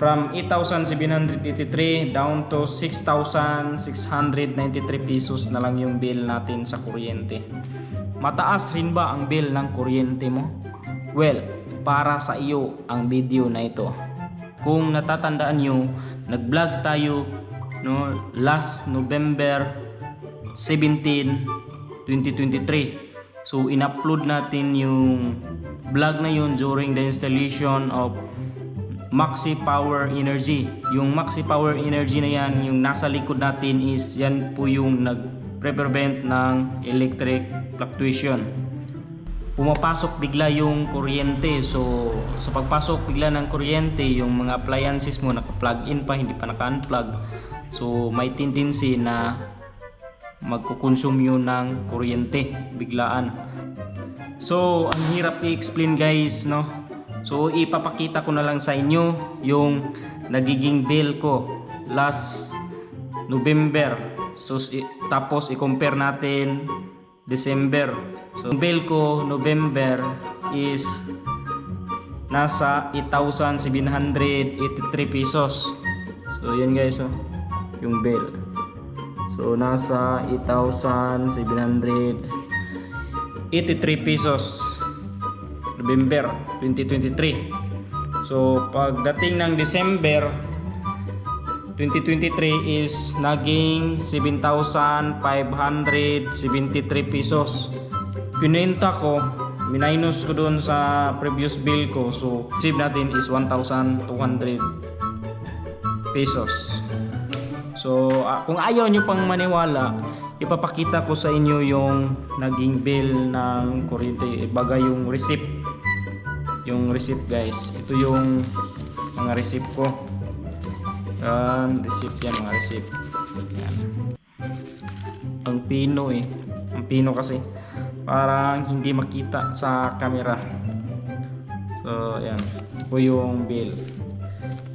from 8,783 down to 6,693 pesos na lang yung bill natin sa kuryente. Mataas rin ba ang bill ng kuryente mo? Well, para sa iyo ang video na ito. Kung natatandaan nyo, nag-vlog tayo no, last November 17, 2023. So, in-upload natin yung vlog na yun during the installation of Maxi Power Energy. Yung Maxi Power Energy na yan, yung nasa likod natin is yan po yung nag-prevent ng electric fluctuation. Pumapasok bigla yung kuryente. So, sa pagpasok bigla ng kuryente, yung mga appliances mo naka-plug in pa, hindi pa naka-unplug. So, may tendency na magkukonsume yun ng kuryente biglaan. So, ang hirap i-explain guys, no? So, ipapakita ko na lang sa inyo yung nagiging bill ko last November. So, tapos i-compare natin December. So, bill ko November is nasa 8,783 pesos. So, yun guys, oh, yung bill. So, nasa 8,783 pesos. November 2023. So, pagdating ng December 2023 is naging 7,573 pesos. Pinenta ko, minus ko doon sa previous bill ko. So, save natin is 1,200 pesos. So, ah, kung ayaw nyo pang maniwala, ipapakita ko sa inyo yung naging bill ng kuryente. Ibaga yung receipt. Yung receipt guys. Ito yung mga receipt ko. Yan, receipt yan mga receipt. Yan. Ang pino eh. Ang pino kasi. Parang hindi makita sa camera. So, yan. Ito yung bill.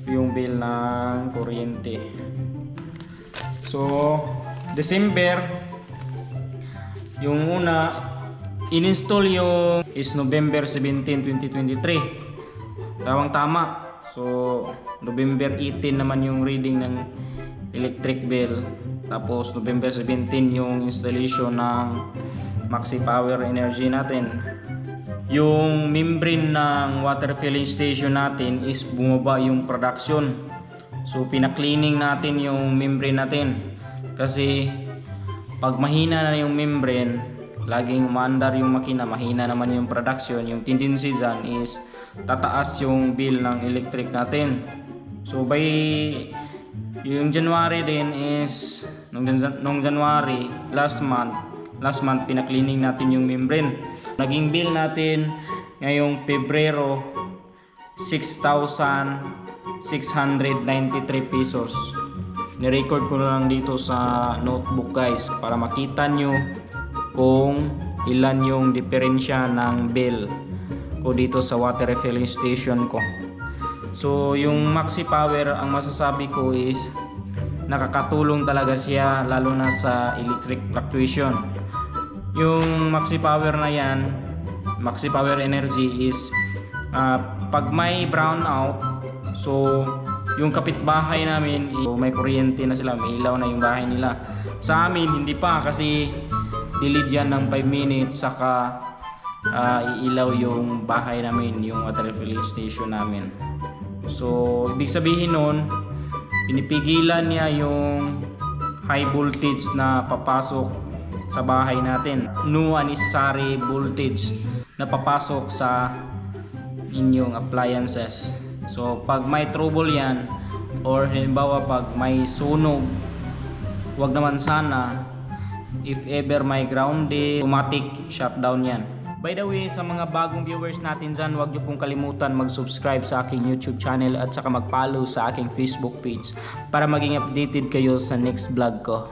Ito yung bill ng kuryente. So, December, yung una, in-install yung is November 17, 2023. Tawang tama. So, November 18 naman yung reading ng electric bill. Tapos, November 17 yung installation ng Maxi Power Energy natin. Yung membrane ng water filling station natin is bumaba yung production. So pinakleaning natin yung membrane natin. Kasi pag mahina na yung membrane, laging umaandar yung makina, mahina naman yung production. Yung tendency dyan is tataas yung bill ng electric natin. So by yung January din is nung, nung January last month last month pinakleaning natin yung membrane naging bill natin ngayong Pebrero 6,693 pesos nirecord ko lang dito sa notebook guys para makita nyo kung ilan yung diferensya ng bill ko dito sa water refilling station ko So yung Maxi Power ang masasabi ko is nakakatulong talaga siya lalo na sa electric fluctuation. Yung Maxi Power na yan, Maxi Power Energy is ah, pag may brownout, so yung kapitbahay namin so, may kuryente na sila, may ilaw na yung bahay nila. Sa amin hindi pa kasi delayed yan ng 5 minutes saka ah, iilaw yung bahay namin, yung water refilling station namin. So, ibig sabihin nun, pinipigilan niya yung high voltage na papasok sa bahay natin. No unnecessary voltage na papasok sa inyong appliances. So, pag may trouble yan, or halimbawa pag may sunog, wag naman sana, if ever may grounded, automatic shutdown yan. By the way, sa mga bagong viewers natin dyan, huwag niyo pong kalimutan mag-subscribe sa aking YouTube channel at saka mag-follow sa aking Facebook page para maging updated kayo sa next vlog ko.